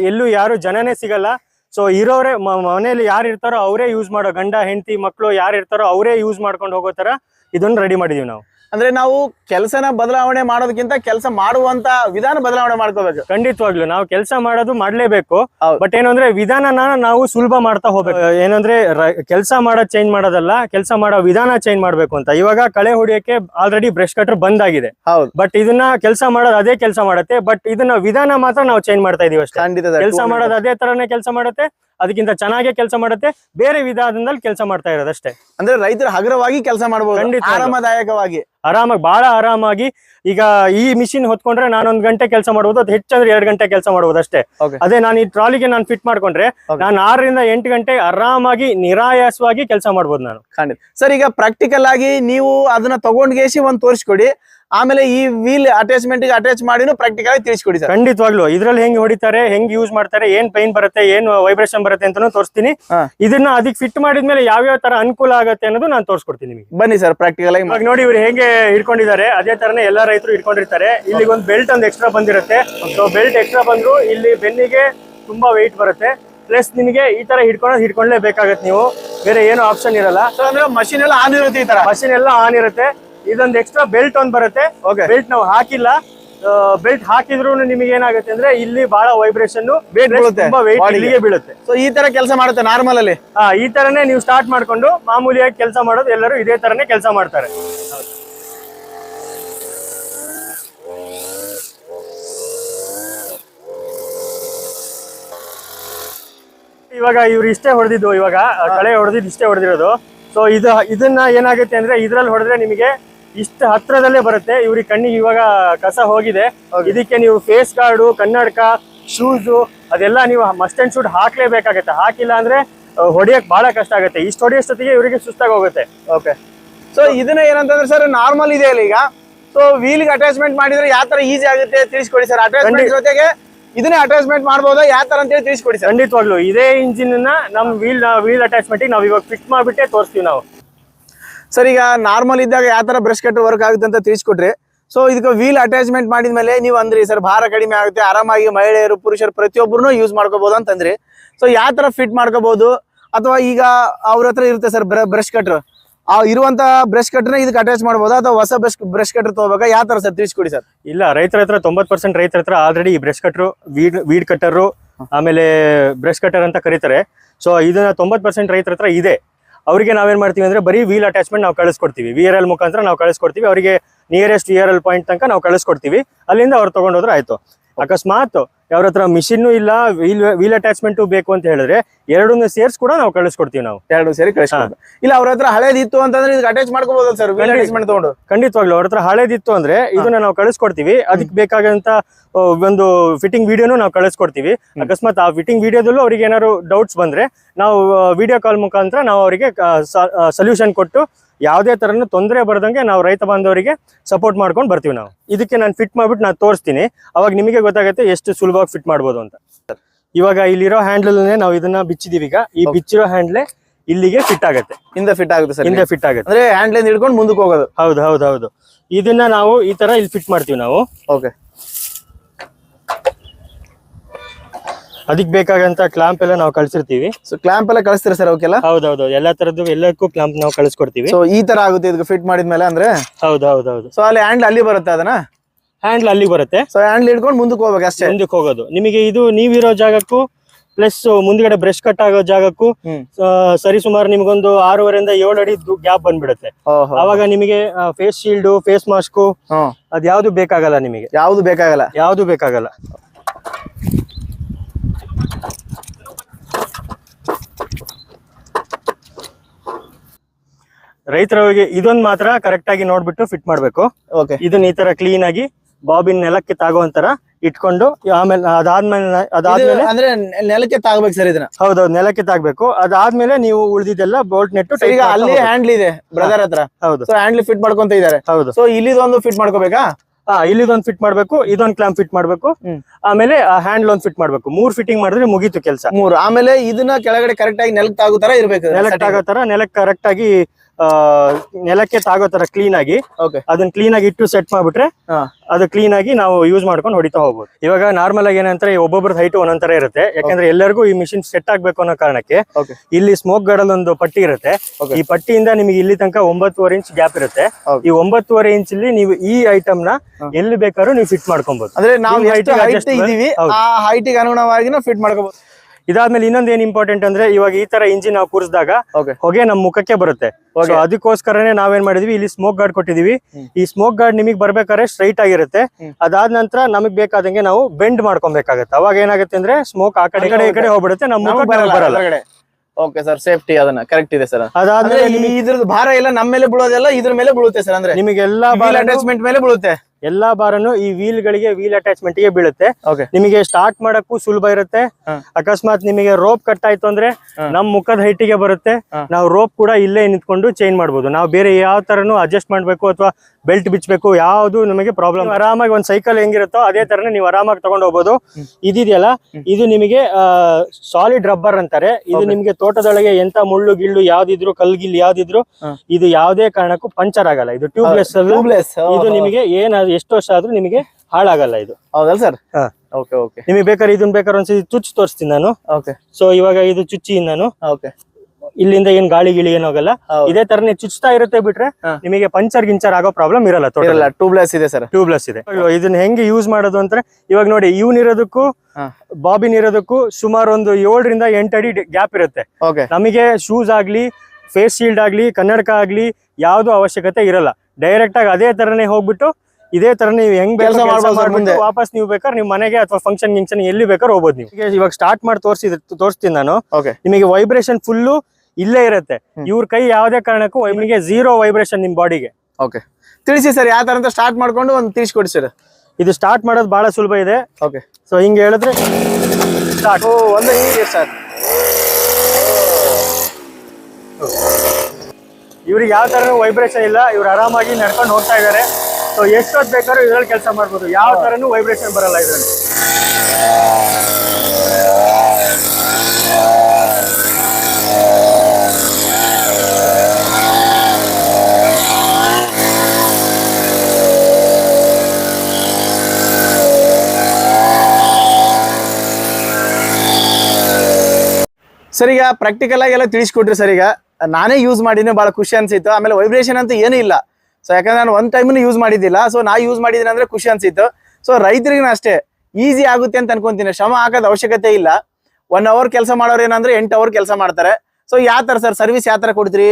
ಎಲ್ಲೂ ಯಾರು ಜನನೇ ಸಿಗಲ್ಲ. ಸೊ ಇರೋರೇ ಮನೆಯಲ್ಲಿ ಮನೇಲಿ ಯಾರು ಇರ್ತಾರೋ ಅವರೇ ಯೂಸ್ ಮಾಡೋ ಗಂಡ ಹೆಂಡತಿ ಮಕ್ಕಳು ಯಾರು ಇರ್ತಾರೋ ಅವರೇ ಯೂಸ್ ಮಾಡ್ಕೊಂಡು ಹೋಗೋ ತರ ಇದನ್ನ ರೆಡಿ ಮಾಡಿದೀವಿ ನಾವು. ಅಂದ್ರೆ ನಾವು ಕೆಲಸನ ಬದಲಾವಣೆ ಮಾಡೋದಕ್ಕಿಂತ ಕೆಲಸ ಮಾಡುವಂತ ವಿಧಾನ ಬದಲಾವಣೆ ಮಾಡ್ಕೋಬೇಕು. ಖಂಡಿತವಾಗ್ಲು ನಾವು ಕೆಲಸ ಮಾಡೋದು ಮಾಡ್ಲೇಬೇಕು. ಬಟ್ ಏನಂದ್ರೆ ವಿಧಾನನ ನಾವು ಸುಲಭ ಮಾಡ್ತಾ ಹೋಗ್ಬೇಕು. ಏನಂದ್ರೆ ಕೆಲಸ ಮಾಡೋದ್ ಚೇಂಜ್ ಮಾಡೋದಲ್ಲ ಕೆಲಸ ಮಾಡೋ ವಿಧಾನ ಚೇಂಜ್ ಮಾಡ್ಬೇಕು ಅಂತ. ಇವಾಗ ಕಳೆ ಹೊಡಿಯಕ್ಕೆ ಆಲ್ರೆಡಿ ಬ್ರಷ್ ಕಟರ್ ಬಂದ್ ಆಗಿದೆ ಹೌದು. ಬಟ್ ಇದನ್ನ ಕೆಲಸ ಮಾಡೋದು ಅದೇ ಕೆಲಸ ಮಾಡುತ್ತೆ. ಬಟ್ ಇದನ್ನ ವಿಧಾನ ಮಾತ್ರ ನಾವು ಚೇಂಜ್ ಮಾಡ್ತಾ ಇದೀವಿ ಅಷ್ಟೇ. ಕೆಲಸ ಮಾಡೋದು ಅದೇ ತರನೇ ಕೆಲಸ ಮಾಡುತ್ತೆ. ಅದಕ್ಕಿಂತ ಚೆನ್ನಾಗೇ ಕೆಲಸ ಮಾಡುತ್ತೆ ಬೇರೆ ವಿಧಾನದಲ್ಲಿ ಕೆಲಸ ಮಾಡ್ತಾ ಇರೋದಷ್ಟೇ ಅಂದ್ರೆ ರೈತರು ಹಗುರವಾಗಿ ಕೆಲಸ ಮಾಡಬಹುದು ಆರಾಮದಾಯಕವಾಗಿ. ಆರಾಮಾಗಿ ಬಹಳ ಆರಾಮಾಗಿ ಈಗ ಈ ಮಿಷಿನ್ ಹೊತ್ಕೊಂಡ್ರೆ ನಾನೊಂದ್ ಗಂಟೆ ಕೆಲಸ ಮಾಡಬಹುದು ಅದು ಹೆಚ್ಚಂದ್ರೆ ಎರಡ್ ಗಂಟೆ ಕೆಲಸ ಮಾಡಬಹುದು ಅಷ್ಟೇ. ಅದೇ ನಾನು ಈ ಟ್ರಾಲಿಗೆ ನಾನು ಫಿಟ್ ಮಾಡ್ಕೊಂಡ್ರೆ. ನಾನು ಆರರಿಂದ ಎಂಟು ಗಂಟೆ ಆರಾಮಾಗಿ ನಿರಾಯಾಸವಾಗಿ ಕೆಲಸ ಮಾಡಬಹುದು ನಾನು. ಖಂಡಿತ. ಸರ್ ಈಗ ಪ್ರಾಕ್ಟಿಕಲ್ ಆಗಿ ನೀವು ಅದನ್ನ ತಗೊಂಡ್ಗೇಸಿ ಒಂದ್ ತೋರಿಸ್ಕೊಡಿ. ಆಮೇಲೆ ಈ ವೀಲ್ ಅಟ್ಯಾಚ್ಮೆಂಟ್ಗೆ ಅಟ್ಯಾಚ್ ಮಾಡಿನೂ ಪ್ರಾಕ್ಟಿಕಲ್ ಆಗಿ ತಿಳಿಸ್ಕೊಡಿ ಸರ್. ಖಂಡಿತವಾಗ್ಲು ಇದ್ರಲ್ಲಿ ಹೆಂಗ್ ಹೊಡಿತಾರೆ ಹೆಂಗ್ ಯೂಸ್ ಮಾಡ್ತಾರೆ ಏನ್ ಪೈನ್ ಬರುತ್ತೆ ಏನ್ ವೈಬ್ರೇಷನ್ ಬರುತ್ತೆ ಅಂತಾನು ತೋರಿಸ್ತೀನಿ. ಇದನ್ನ ಅದಕ್ಕೆ ಫಿಟ್ ಮಾಡಿದ್ಮೇಲೆ ಯಾವ ತರ ಅನುಕೂಲ ಆಗುತ್ತೆ ಅನ್ನೋದು ನಾನು ತೋರಿಸ್ಕೊಡ್ತೀನಿ ನಿಮಗೆ. ಬನ್ನಿ ಸರ್ ಪ್ರಾಕ್ಟಿಕಲ್ ಆಗಿ ಇವಾಗ ನೋಡಿ ಇವ್ರು ಹೆಂಗೆ ಹಿಡ್ಕೊಂಡಿದ್ದಾರೆ. ಅದೇ ತರನೇ ಎಲ್ಲಾ ರೈತರು ಹಿಡ್ಕೊಂಡಿರ್ತಾರೆ. ಇಲ್ಲಿ ಒಂದು ಬೆಲ್ಟ್ ಒಂದು ಎಕ್ಸ್ಟ್ರಾ ಬಂದಿರುತ್ತೆ. ಸೊ ಬೆಲ್ಟ್ ಎಕ್ಸ್ಟ್ರಾ ಬಂದ್ರು ಇಲ್ಲಿ ಬೆನ್ನಿಗೆ ತುಂಬಾ ವೆಯ್ಟ್ ಬರುತ್ತೆ. ಪ್ಲಸ್ ನಿಮಗೆ ಈ ತರ ಹಿಡ್ಕೊಂಡ್ ಹಿಡ್ಕೊಂಡ್ಲೇ ಬೇಕಾಗತ್ತೆ ನೀವು. ಬೇರೆ ಏನು ಆಪ್ಷನ್ ಇರಲ್ಲ. ಸೊ ಅಂದ್ರೆ ಮಷಿನ್ ಎಲ್ಲ ಆನ್ ಇರುತ್ತೆ ಈ ತರ. ಮಷಿನ್ ಎಲ್ಲ ಆನ್ ಇರುತ್ತೆ. ಇದೊಂದು ಎಕ್ಸ್ಟ್ರಾ ಬೆಲ್ಟ್ ಒಂದ್ ಬರುತ್ತೆ. ಬೆಲ್ಟ್ ನಾವು ಹಾಕಿಲ್ಲ. ಬೆಲ್ಟ್ ಹಾಕಿದ್ರು ನಿಮಗೆ ಏನಾಗುತ್ತೆ ಅಂದ್ರೆ ಇಲ್ಲಿ ಬಹಳ ವೈಬ್ರೇಷನ್ ಇಲ್ಲಿಗೆ ಬೀಳುತ್ತೆ. ಸೊ ಈ ತರ ಕೆಲಸ ಮಾಡುತ್ತೆ ನಾರ್ಮಲ್ ಅಲ್ಲಿ? ಹಾ ಈ ತರನೇ ನೀವು ಸ್ಟಾರ್ಟ್ ಮಾಡ್ಕೊಂಡು ಮಾಮೂಲಿಯಾಗಿ ಕೆಲಸ ಮಾಡೋದು ಎಲ್ಲರೂ ಇದೇ ತರನೇ ಕೆಲಸ ಮಾಡ್ತಾರೆ. ಇವಾಗ ಇವ್ರು ಇಷ್ಟೇ ಹೊಡೆದಿದ್ದು ಇವಾಗ ಕಳೆ ಹೊಡೆದಿದ್ದು ಇಷ್ಟೇ ಹೊಡೆದಿರೋದು. ಸೊ ಇದು ಇದನ್ನ ಏನಾಗುತ್ತೆ ಅಂದ್ರೆ ಇದ್ರಲ್ಲಿ ಹೊಡೆದ್ರೆ ನಿಮಗೆ ಇಷ್ಟು ಹತ್ರದಲ್ಲೇ ಬರುತ್ತೆ. ಇವ್ರಿಗೆ ಕಣ್ಣಿಗೆ ಇವಾಗ ಕಸ ಹೋಗಿದೆ. ಇದಕ್ಕೆ ನೀವು ಫೇಸ್ ಗಾರ್ಡು ಕನ್ನಡಕ ಶೂಸು ಅದೆಲ್ಲ ನೀವು ಮಸ್ಟ್ ಅಂಡ್ ಶೂಟ್ ಹಾಕ್ಲೇಬೇಕಾಗತ್ತೆ. ಹಾಕಿಲ್ಲ ಅಂದ್ರೆ ಹೊಡಿಯಕ್ ಬಹಳ ಕಷ್ಟ ಆಗುತ್ತೆ. ಇಷ್ಟು ಹೊಡಿಯೋಷ್ಟೊತ್ತಿಗೆ ಇವರಿಗೆ ಸುಸ್ತಾಗಿ ಹೋಗುತ್ತೆ. ಓಕೆ ಸೊ ಇದನ್ನ ಏನಂತಂದ್ರೆ ಸರ್ ನಾರ್ಮಲ್ ಇದೆ ಅಲ್ಲ ಈಗ. ಸೊ ವೀಲ್ಗೆ ಅಟ್ಯಾಚ್ಮೆಂಟ್ ಮಾಡಿದ್ರೆ ಯಾವ ತರ ಈಸಿ ಆಗುತ್ತೆ ತಿಳಿಸ್ಕೊಡಿ ಸರ್ ಅಟ್ಯಾಚ್ಮೆಂಟ್ ಜೊತೆಗೆ ಇದನ್ನೇ ಅಟ್ಯಾಚ್ಮೆಂಟ್ ಮಾಡಬಹುದು ಯಾವ ತರ ಅಂತೇಳಿ ತಿಳಿಸ್ಕೊಡಿ ಸರ್ ಖಂಡಿತವಾಗ್ಲು. ಇದೇ ಇಂಜಿನ್ ನಮ್ ವೀಲ್ ವೀಲ್ ಅಟ್ಯಾಚ್ಮೆಂಟ್ ನಾವು ಇವಾಗ ಫಿಟ್ ಮಾಡ್ಬಿಟ್ಟೆ ತೋರಿಸ್ತೀವಿ ನಾವು. ಸರ್, ಈಗ ನಾರ್ಮಲ್ ಇದ್ದಾಗ ಯಾವ ತರ ಬ್ರಷ್ ಕಟ್ ವರ್ಕ್ ಆಗುತ್ತೆ ಅಂತ ತಿಳಿಸ್ಕೊಟ್ರಿ. ಸೊ ಇದಕ್ಕೆ ವೀಲ್ ಅಟ್ಯಾಚ್ಮೆಂಟ್ ಮಾಡಿದ ಮೇಲೆ ನೀವು ಅಂದ್ರಿ, ಸರ್, ಭಾರ ಕಡಿಮೆ ಆಗುತ್ತೆ, ಆರಾಮಾಗಿ ಮಹಿಳೆಯರು, ಪುರುಷರು ಪ್ರತಿಯೊಬ್ಬರು ಯೂಸ್ ಮಾಡ್ಕೋಬಹುದು ಅಂತಂದ್ರಿ. ಸೊ ಯಾವ ತರ ಫಿಟ್ ಮಾಡ್ಕೋಬಹುದು ಅಥವಾ ಈಗ ಅವ್ರ ಹತ್ರ ಇರುತ್ತೆ ಸರ್ ಬ್ರಷ್ ಕಟ್ರ್ ಆ ಇರುವಂತ ಬ್ರಷ್ ಕಟ್ರನ್ನ ಇದಕ್ಕೆ ಅಟ್ಯಾಚ್ ಮಾಡ್ಬೋದಾ? ಅಥವಾ ಹೊಸ ಬ್ರಷ್ ಬ್ರಷ್ ಕಟ್ರ್ ತಗೋಬೇಕಾ? ಯಾವ ತರ ಸರ್ ತಿಳಿಸ್ಕೊಡಿ ಸರ್? ಇಲ್ಲ, ರೈತರ ಹತ್ರ ತೊಂಬತ್ ಪರ್ಸೆಂಟ್ ರೈತರ ಹತ್ರ ಆಲ್ರೆಡಿ ಈ brush cutter weed weed cutter ಆಮೇಲೆ ಬ್ರಷ್ ಕಟ್ಟರ್ ಅಂತ ಕರೀತಾರೆ. ಸೊ ಇದನ್ನ ತೊಂಬತ್ ಪರ್ಸೆಂಟ್ ರೈತರ ಹತ್ರ ಇದೆ. ಅವರಿಗೆ ನಾವೇನ್ ಮಾಡ್ತೀವಿ ಅಂದ್ರೆ ಬರೀ ವೀಲ್ ಅಟ್ಯಾಚ್ಮೆಂಟ್ ನಾವು ಕಳಿಸ್ಕೊಡ್ತೀವಿ. ವಿ ಆರ್ ಎಲ್ ಮುಖಾಂತರ ನಾವು ಕಳಿಸ್ಕೊಡ್ತೀವಿ. ಅವರಿಗೆ nearest V R L point ತನಕ ನಾವು ಕಳಿಸ್ಕೊಡ್ತೀವಿ. ಅಲ್ಲಿಂದ ಅವ್ರು ತೊಗೊಂಡೋದ್ರೆ ಆಯ್ತು. ಅಕಸ್ಮಾತ್ ಅವ್ರ ಹತ್ರ ಮಿಷಿನ್ ಇಲ್ಲ ವೀಲ್ ವೀಲ್ ಅಟ್ಯಾಚ್ಮೆಂಟ್ ಬೇಕು ಅಂತ ಹೇಳಿದ್ರೆ ಎರಡನ್ನೂ ಸೇರ್ಸ್ ಕೂಡ ನಾವು ಕಳಿಸ್ಕೊಡ್ತೀವಿ ನಾವು. ಎರಡು ಸೇರಿ ಕಳಿಸ್ಕೊಡ್ತೀವಿ. ಇಲ್ಲ ಅವ್ರ ಹತ್ರ ಹಳೇದಿತ್ತು ಅಂತಂದ್ರೆ ಇದಕ್ಕೆ ಅಟ್ಯಾಚ್ ಮಾಡ್ಕೋಬಹುದು ಸರ್ ವೀಲ್. ಅಟ್ಯಾಚ್ಮೆಂಟ್ ತಗೊಂಡು. ಖಂಡಿತವಾಗ್ಲೂ ಅವ್ರ ಹತ್ರ ಹಳೇದಿತ್ತು ಅಂದ್ರೆ ಇದನ್ನ ನಾವು ಕಳಿಸ್ಕೊಡ್ತೀವಿ. ಅದಕ್ಕೆ ಬೇಕಾಗಂತ ಆ, ಒಂದು ಫಿಟ್ಟಿಂಗ್ ವಿಡಿಯೋನು ನಾವು ಕಳಿಸ್ಕೊಡ್ತೀವಿ. ಅಕಸ್ಮಾತ್ ಆ ಫಿಟ್ಟಿಂಗ್ ವಿಡಿಯೋದಲ್ಲೂ ಅವ್ರಿಗೆ ಏನಾದ್ರು ಡೌಟ್ಸ್ ಬಂದ್ರೆ ನಾವು ವಿಡಿಯೋ ಕಾಲ್ ಮುಖಾಂತರ ನಾವು ಅವರಿಗೆ ಸೊಲ್ಯೂಷನ್ ಕೊಟ್ಟು ಯಾವುದೇ ತರನು ತೊಂದರೆ ಬರ್ದಂಗೆ ನಾವು ರೈತ ಬಾಂಧವರಿಗೆ ಸಪೋರ್ಟ್ ಮಾಡ್ಕೊಂಡು ಬರ್ತೀವಿ ನಾವು. ಇದಕ್ಕೆ ನಾನು ಫಿಟ್ ಮಾಡ್ಬಿಟ್ಟು ನಾನು ತೋರಿಸ್ತೀನಿ. ಅವಾಗ ನಿಮಗೆ ಗೊತ್ತಾಗುತ್ತೆ ಎಷ್ಟು ಸುಲಭವಾಗಿ ಫಿಟ್ ಮಾಡ್ಬೋದು ಅಂತ. ಇವಾಗ ಇಲ್ಲಿರೋ ಹ್ಯಾಂಡ್ಲೇ ನಾವು ಇದನ್ನ ಬಿಚ್ಚಿದೀವಿ ಈಗ. ಈ ಬಿಚ್ಚಿರೋ ಹ್ಯಾಂಡ್ಲೆ ಇಲ್ಲಿಗೆ ಫಿಟ್ ಆಗುತ್ತೆ. ಹಿಂದೆ ಫಿಟ್ ಆಗುತ್ತೆ ಸರ್ ಹಿಂದೆ ಫಿಟ್ ಆಗುತ್ತೆ. ಅಂದ್ರೆ ಹ್ಯಾಂಡ್ಲಿಂದ ಹಿಡ್ಕೊಂಡು ಮುಂದಕ್ಕೆ ಹೋಗೋದು. ಹೌದು ಹೌದು ಹೌದು. ಇದನ್ನ ನಾವು ಈ ತರ ಇಲ್ಲಿ ಫಿಟ್ ಮಾಡ್ತೀವಿ ನಾವು. ಓಕೆ ಅದಕ್ಕೆ ಬೇಕಾಗಂತ ಕ್ಲಾಂಪ್ ಎಲ್ಲ ನಾವು ಕಳಿಸಿರ್ತೀವಿ. ಸೊ ಕ್ಲಾಂಪ್ ಎಲ್ಲ ಕಳಿಸ್ತೀರಾ ಸರ್ ಅವಕ್ಕೆಲ್ಲ? ಹೌದೌದು ಎಲ್ಲಾ ತರದ್ದು ಎಲ್ಲಕ್ಕೂ ಕ್ಲಾಂಪ್ ನಾವು ಕಳಿಸ್ಕೊಡ್ತೀವಿ. ಸೊ ಈ ತರ ಆಗುತ್ತೆ ಇದಕ್ಕೆ ಫಿಟ್ ಮಾಡಿದ್ಮೇಲೆ ಅಂದ್ರೆ? ಹೌದು ಹೌದು ಹೌದು ಸೊ ಅಲ್ಲಿ ಹ್ಯಾಂಡ್ ಅಲ್ಲಿ ಬರುತ್ತೆ ಅದನ್ನ? ಹ್ಯಾಂಡ್ಲ್ ಅಲ್ಲಿ ಬರುತ್ತೆ. ಸೊ ಹ್ಯಾಂಡ್ಲ್ ಹಿಡ್ಕೊಂಡು ಮುಂದಕ್ಕೆ ಹೋಗ್ಬೇಕು ಅಷ್ಟೇ? ಮುಂದಕ್ಕೆ ಹೋಗೋದು. ನಿಮಗೆ ಇದು ನೀವಿರೋ ಜಾಗಕ್ಕೂ ಪ್ಲಸ್ ಮುಂದ್ಗಡೆ ಬ್ರಷ್ ಕಟ್ ಆಗೋ ಜಾಗಕ್ಕೂ ಸರಿ ಸುಮಾರು ನಿಮ್ಗೊಂದು ಆರೂವರೆಯಿಂದ ಏಳು ಅಡಿ ಗ್ಯಾಪ್ ಬಂದ್ಬಿಡುತ್ತೆ. ಅವಾಗ ನಿಮಗೆ ಫೇಸ್ ಶೀಲ್ಡ್ ಫೇಸ್ ಮಾಸ್ಕು ಅದ್ ಯಾವ್ದು ಬೇಕಾಗಲ್ಲ ನಿಮಗೆ. ಯಾವ್ದು ಬೇಕಾಗಲ್ಲ? ಯಾವ್ದು ಬೇಕಾಗಲ್ಲ. ರೈತರಿಗೆ ಇದೊಂದ್ ಮಾತ್ರ ಕರೆಕ್ಟ್ ಆಗಿ ನೋಡ್ಬಿಟ್ಟು ಫಿಟ್ ಮಾಡ್ಬೇಕು. ಓಕೆ ಇದನ್ನ ಈ ತರ ಕ್ಲೀನ್ ಆಗಿ ಬಾಬಿನ್ ನೆಲಕ್ಕೆ ತಾಗುವಂತರ ಇಟ್ಕೊಂಡು ಆಮೇಲೆ ಅದಾದ್ಮೇಲೆ ಅದಾದ್ಮೇಲೆ ಅಂದ್ರೆ ನೆಲಕ್ಕೆ ತಾಗ್ಬೇಕು ಸರ್ ಇದನ್ನ? ಹೌದೌದು ನೆಲಕ್ಕೆ ತಾಗ್ಬೇಕು. ಅದಾದ್ಮೇಲೆ ನೀವು ಉಳಿದಿದ್ದೆಲ್ಲ ಬೋಲ್ಟ್ ನೆಟ್ಟು ಈಗ ಅಲ್ಲಿ ಹ್ಯಾಂಡ್ಲ್ ಇದೆ ಬ್ರದರ್ ಹತ್ರ. ಹೌದು. ಸೊ ಹ್ಯಾಂಡ್ಲ್ ಫಿಟ್ ಮಾಡ್ಕೊಂತ ಇದಾರೆ ಹೌದು. ಸೊ ಇಲ್ಲಿದೊಂದು ಫಿಟ್ ಮಾಡ್ಕೋಬೇಕಾ? ಇಲ್ಲಿದೊಂದು ಫಿಟ್ ಮಾಡ್ಬೇಕು ಇದೊಂದು ಕ್ಲಾಂಪ್ ಫಿಟ್ ಮಾಡ್ಬೇಕು. ಆಮೇಲೆ ಹ್ಯಾಂಡ್ ಲೋನ್ ಫಿಟ್ ಮಾಡ್ಬೇಕು. ಮೂರ್ ಫಿಟ್ಟಿಂಗ್ ಮಾಡಿದ್ರೆ ಮುಗೀತು ಕೆಲಸ. ಮೂರು. ಆಮೇಲೆ ಇದನ್ನ ಕೆಳಗಡೆ ಕರೆಕ್ಟ್ ಆಗಿ ನೆಲಕ್ ತಾಗೋ ತರ ಇರ್ಬೇಕು ನೆಲಕ್ ಆಗೋ ತರ ನೆಲಕ್ ಕರೆಕ್ಟ್ ಆಗಿ ನೆಲಕ್ಕೆ ತಾಗೋ ತರ ಕ್ಲೀನ್ ಆಗಿ ಅದನ್ನ ಕ್ಲೀನ್ ಆಗಿ ಇಟ್ಟು ಸೆಟ್ ಮಾಡ್ಬಿಟ್ರೆ ಅದು ಕ್ಲೀನ್ ಆಗಿ ನಾವು ಯೂಸ್ ಮಾಡ್ಕೊಂಡು ಹೊಡಿತಾ ಹೋಗ್ಬೋದು. ಇವಾಗ ನಾರ್ಮಲ್ ಆಗಿ ಏನಂತಾರೆ ಒಬ್ಬೊಬ್ರ ಹೈಟ್ ಒಂದೊಂದ್ ತರ ಇರುತ್ತೆ. ಯಾಕಂದ್ರೆ ಎಲ್ಲರಿಗೂ ಈ ಮಿಷಿನ್ ಸೆಟ್ ಆಗ್ಬೇಕು ಅನ್ನೋ ಕಾರಣಕ್ಕೆ ಇಲ್ಲಿ ಸ್ಮೋಕ್ ಗಾರ್ಡ್ ಅಲ್ಲಿ ಒಂದು ಪಟ್ಟಿ ಇರುತ್ತೆ. ಈ ಪಟ್ಟಿಯಿಂದ ನಿಮಗೆ ಇಲ್ಲಿ ತನಕ ಒಂಬತ್ತುವರೆ ಇಂಚ್ ಗ್ಯಾಪ್ ಇರುತ್ತೆ. ಈ ಒಂಬತ್ತುವರೆ ಇಂಚ್ ಅಲ್ಲಿ ನೀವು ಈ ಐಟಮ್ನ ಎಲ್ಲಿ ಬೇಕಾದ್ರೂ ನೀವು ಫಿಟ್ ಮಾಡ್ಕೊಬಹುದು ಅಂದ್ರೆ ನಾವು ಹೈಟ್. ಇದೀವಿ. ಆ ಹೈಟಿಗೆ ಅನುಗುಣವಾಗಿ ಫಿಟ್ ಮಾಡ್ಕೋಬಹುದು ಇದಾದ್ಮೇಲೆ ಇನ್ನೊಂದ್ ಏನ್ ಇಂಪಾರ್ಟೆಂಟ್ ಅಂದ್ರೆ ಇವಾಗ ಈ ತರ ಇಂಜಿನ್ ನಾವು ಕೂರಿಸಿದಾಗ ಹೊಗೆ ನಮ್ ಮುಖಕ್ಕೆ ಬರುತ್ತೆ. ಅದಕ್ಕೋಸ್ಕರನೇ ನಾವೇನ್ ಮಾಡಿದ್ವಿ? ಇಲ್ಲಿ ಸ್ಮೋಕ್ ಗಾರ್ಡ್ ಕೊಟ್ಟಿದೀವಿ. ಈ ಸ್ಮೋಕ್ ಗಾರ್ಡ್ ನಿಮಗೆ ಬರ್ಬೇಕಾದ್ರೆ ಸ್ಟ್ರೈಟ್ ಆಗಿರುತ್ತೆ. ಅದಾದ ನಂತರ ನಮಗ್ ಬೇಕಾದಂಗೆ ನಾವು ಬೆಂಡ್ ಮಾಡ್ಕೊಬೇಕಾಗತ್ತೆ. ಅವಾಗ ಏನಾಗುತ್ತೆ ಅಂದ್ರೆ ಸ್ಮೋಕ್ ಆ ಕಡೆ ಈ ಕಡೆ ಈ ಕಡೆ ಹೋಗ್ಬಿಡುತ್ತೆ. ನಮ್ ಬರಲ್ಲ ಓಕೆ ಸರ್ ಸೇಫ್ಟಿ ಅದನ್ನ. ಕರೆಕ್ಟ್ ಇದೆ ಸರ್ ಅದಾದ್ರೆ ಇದ್ರದ್ದು ಭಾರ ಎಲ್ಲ ನಮ್ಮ ಮೇಲೆ ಬೀಳೋದೆಲ್ಲ ಇದ್ರ ಮೇಲೆ ಬೀಳುತ್ತೆ ಸರ್ ಅಂದ್ರೆ ನಿಮಗೆಲ್ಲ ಅಟ್ಯಾಚ್ಮೆಂಟ್ ಮೇಲೆ ಬೀಳುತ್ತೆ. ಎಲ್ಲಾ ಬಾರನು ಈ ವೀಲ್ ಗಳಿಗೆ ವೀಲ್ ಅಟ್ಯಾಚ್ಮೆಂಟ್ಗೆ ಬೀಳುತ್ತೆ. ನಿಮಗೆ ಸ್ಟಾರ್ಟ್ ಮಾಡಕ್ಕೂ ಸುಲಭ ಇರುತ್ತೆ. ಅಕಸ್ಮಾತ್ ನಿಮಗೆ ರೋಪ್ ಕಟ್ ಆಯ್ತು ಅಂದ್ರೆ. ನಮ್ ಮುಖದ ಹೈಟಿಗೆ ಬರುತ್ತೆ. ನಾವು ರೋಪ್ ಕೂಡ ಇಲ್ಲೇ ನಿಂತ್ಕೊಂಡು ಚೇಂಜ್ ಮಾಡಬಹುದು ನಾವು ಬೇರೆ ಯಾವ ತರನು ಅಡ್ಜಸ್ಟ್ ಮಾಡ್ಬೇಕು ಅಥವಾ ಬೆಲ್ಟ್ ಬಿಚ್ಚಬೇಕು ಯಾವ್ದು ನಮಗೆ ಪ್ರಾಬ್ಲಮ್ ಆರಾಮಾಗಿ ಒಂದ್ ಸೈಕಲ್ ಹೆಂಗಿರುತ್ತೋ ಅದೇ ತರನೇ ನೀವು ಆರಾಮಾಗಿ ತಗೊಂಡು ಹೋಗ್ಬೋದು. ಇದಿದೆಯಲ್ಲ ಇದು ನಿಮಗೆ ಸಾಲಿಡ್ ರಬ್ಬರ್ ಅಂತಾರೆ. ಇದು. ನಿಮಗೆ ತೋಟದೊಳಗೆ ಎಂತ ಮುಳ್ಳು ಗಿಳ್ಳು ಯಾವ್ದಿದ್ರು ಕಲ್ಗಿಲ್ ಯಾವ್ದಿದ್ರು. ಇದು ಯಾವುದೇ ಕಾರಣಕ್ಕೂ ಪಂಚರ್ ಆಗಲ್ಲ. ಇದು ಟ್ಯೂಬ್ಲೆಸ್ ಟ್ಯೂಬ್ಲೆಸ್ ಇದು ನಿಮಗೆ ಏನ್ ಎಷ್ಟು ವರ್ಷ ಆದ್ರೂ ನಿಮಗೆ ಹಾಳಾಗಲ್ಲ ಇದು. ಹೌದಲ್ಲ ಸರ್. Okay okay. ನಿಮಗೆ ಬೇಕಾದ್ರೆ ಇದನ್ನ ಬೇಕಾದ್ರೆ ಒಂದ್ಸತಿ ಚುಚ್ಚಿ ತೋರಿಸ್ತೀನಿ ನಾನು. ಓಕೆ. ಸೊ ಇವಾಗ ಇದು ಚುಚ್ಚಿ ನಾನು. ಓಕೆ. ಇಲ್ಲಿಂದ ಏನ್ ಗಾಳಿ ಗಿಳಿ ಏನಾಗಲ್ಲ. ಇದೇ ತರನೇ ಚುಚ್ತಾ ಇರುತ್ತೆ ಬಿಟ್ರೆ ನಿಮಗೆ ಪಂಚರ್ ಗಿಂಚರ್ ಆಗೋ ಪ್ರಾಬ್ಲಮ್ ಇರಲ್ಲ ಇರಲ್ಲ ಟ್ಯೂಬ್ಲೆಸ್ ಇದೆ ಸರ್. ಟ್ಯೂಬ್ಲೆಸ್ ಇದೆ. ಇದನ್ನ ಹೆಂಗೆ ಯೂಸ್ ಮಾಡೋದು ಅಂದ್ರೆ ಇವಾಗ ನೋಡಿ ಇವನ್ ಇರೋದಕ್ಕೂ. ಬಾಬಿನ್ ಇರೋದಕ್ಕೂ ಸುಮಾರು ಒಂದು ಏಳರಿಂದ ಎಂಟು ಅಡಿ ಗ್ಯಾಪ್ ಇರುತ್ತೆ. ಓಕೆ. ನಮಗೆ ಶೂಸ್ ಆಗ್ಲಿ ಫೇಸ್ ಶೀಲ್ಡ್ ಆಗ್ಲಿ ಕನ್ನಡಕ ಆಗ್ಲಿ ಯಾವ್ದು ಅವಶ್ಯಕತೆ ಇರಲ್ಲ. ಡೈರೆಕ್ಟ್ ಆಗಿ ಅದೇ ತರನೇ ಹೋಗ್ಬಿಟ್ಟು ಇದೇ ತರ ನೀವು ಹೆಂಗ್ ಕೆಲ್ಸ ಮಾಡ್ಬೋದು ವಾಪಸ್ ನೀವು ಬೇಕಾದ್ರೆ ನಿಮ್ ಮನೆಗೆ ಅಥವಾ ಫಂಕ್ಷನ್ ಗಿಂಕ್ಷನ್ ಎಲ್ಲಿ ಬೇಕಾದ್ರೆ ಹೋಗ್ಬೋದು ನೀವು. ಇವಾಗ ಸ್ಟಾರ್ಟ್ ಮಾಡಿ ತೋರಿಸಿ ತೋರಿಸ್ತೀನಿ ನಾನು. ಓಕೆ ನಿಮಗೆ ವೈಬ್ರೇಷನ್ ಫುಲ್ಲು ಇಲ್ಲೇ ಇರುತ್ತೆ. ಇವ್ರ ಕೈ ಯಾವುದೇ ಕಾರಣಕ್ಕೂ ನಿಮಗೆ ಝೀರೋ ವೈಬ್ರೇಷನ್ ನಿಮ್ ಬಾಡಿಗೆ ಓಕೆ ತಿಳಿಸಿ ಸರ್ ಯಾವ ತರ ಅಂತ ಸ್ಟಾರ್ಟ್ ಮಾಡ್ಕೊಂಡು ಒಂದು ತಿಳಿಸ್ಕೊಡಿ ಸರ್. ಇದು ಸ್ಟಾರ್ಟ್ ಮಾಡೋದು ಬಹಳ ಸುಲಭ ಇದೆ. ಓಕೆ ಸೊ ಹಿಂಗೆ ಹೇಳಿದ್ರೆ ಸ್ಟಾರ್ಟ್ ಒಂದು ಹೀಗೆ ಸರ್. ಇವ್ರಿಗೆ ಯಾವ ತರ ವೈಬ್ರೇಷನ್ ಇಲ್ಲ. ಇವ್ರು ಆರಾಮಾಗಿ ನಡ್ಕೊಂಡು ಹೋಗ್ತಾ ಇದಾರೆ ಸೊ ಎಷ್ಟೊತ್ತು ಬೇಕಾದ್ರೂ ಇದ್ರಲ್ಲಿ ಕೆಲಸ ಮಾಡ್ಬೋದು. ಯಾವ ತರನು ವೈಬ್ರೇಷನ್ ಬರಲ್ಲ ಇದರಲ್ಲಿ. ಸರ್, ಈಗ ಪ್ರಾಕ್ಟಿಕಲ್ ಆಗಿ ಎಲ್ಲ ತಿಳಿಸ್ಕೊಟ್ರಿ ಸರ್, ಈಗ. ನಾನೇ ಯೂಸ್ ಮಾಡಿದ್ದೀನಿ ಭಾಳ ಖುಷಿ ಅನ್ಸಿತ್ತು. ಆಮೇಲೆ ವೈಬ್ರೇಷನ್ ಅಂತ ಏನೂ ಇಲ್ಲ. ಸೊ ಯಾಕಂದ್ರೆ ನಾನು ಒಂದ್ ಟೈಮ್ ಯೂಸ್ ಮಾಡಿದ್ದಿಲ್ಲ. ಸೊ ನಾ ಯೂಸ್ ಮಾಡಿದ್ದೀನಿ ಅಂದ್ರೆ ಖುಷಿ ಅನ್ಸಿತ್ತು. ಸೊ ರೈತರಿಗೂ ಅಷ್ಟೇ ಈಸಿ ಆಗುತ್ತೆ ಅಂತ ಅನ್ಕೊಂತೀನಿ. ಶ್ರಮ ಹಾಕೋದ್ ಅವಶ್ಯಕತೆ ಇಲ್ಲ. ಒನ್ ಅವರ್ ಕೆಲಸ ಮಾಡೋರು ಏನಂದ್ರೆ ಎಂಟು ಅವರ್ ಕೆಲಸ ಮಾಡ್ತಾರೆ. ಸೊ ಯಾವ ಸರ್ ಸರ್ವಿಸ್ ಯಾವ ತರ ಕೊಡ್ತೀರಿ?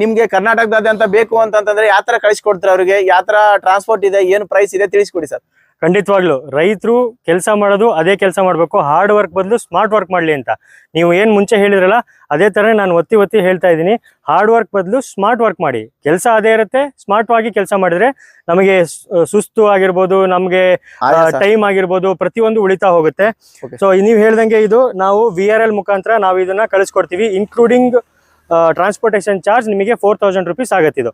ನಿಮ್ಗೆ ಕರ್ನಾಟಕದಾದ್ಯಂತ ಬೇಕು ಅಂತಂದ್ರೆ ಯಾವ ತರ ಕಳಿಸ್ಕೊಡ್ತಾರೆ ಅವ್ರಿಗೆ? ಯಾವ ತರ ಟ್ರಾನ್ಸ್ಪೋರ್ಟ್ ಇದೆ? ಏನು ಪ್ರೈಸ್ ಇದೆ? ತಿಳಿಸ್ಕೊಡಿ ಸರ್ ಖಂಡಿತವಾಗ್ಲು ರೈತರು ಕೆಲಸ ಮಾಡೋದು ಅದೇ ಕೆಲಸ ಮಾಡಬೇಕು. ಹಾರ್ಡ್ ವರ್ಕ್ ಬದಲು ಸ್ಮಾರ್ಟ್ ವರ್ಕ್ ಮಾಡಲಿ ಅಂತ. ನೀವು ಏನು ಮುಂಚೆ ಹೇಳಿದ್ರಲ್ಲ ಅದೇ ಥರ ನಾನು ಒತ್ತಿ ಒತ್ತಿ ಹೇಳ್ತಾ ಇದ್ದೀನಿ. ಹಾರ್ಡ್ ವರ್ಕ್ ಬದಲು ಸ್ಮಾರ್ಟ್ ವರ್ಕ್ ಮಾಡಿ. ಕೆಲಸ ಅದೇ ಇರುತ್ತೆ ಸ್ಮಾರ್ಟ್ ಆಗಿ ಕೆಲಸ ಮಾಡಿದ್ರೆ ನಮಗೆ ಸುಸ್ತು ಆಗಿರ್ಬೋದು ನಮಗೆ ಟೈಮ್ ಆಗಿರ್ಬೋದು ಪ್ರತಿಯೊಂದು ಉಳಿತಾ ಹೋಗುತ್ತೆ. ಸೊ ನೀವು ಹೇಳ್ದಂಗೆ ಇದು ನಾವು ವಿ ಆರ್ ಎಲ್ ಮುಖಾಂತರ ನಾವು ಇದನ್ನ ಕಳಿಸ್ಕೊಡ್ತೀವಿ ಇನ್ಕ್ಲೂಡಿಂಗ್ ಟ್ರಾನ್ಸ್ಪೋರ್ಟೇಷನ್ ಚಾರ್ಜ್ ನಿಮಗೆ ಫೋರ್ ತೌಸಂಡ್ ರುಪೀಸ್ ಆಗುತ್ತೆ ಇದು.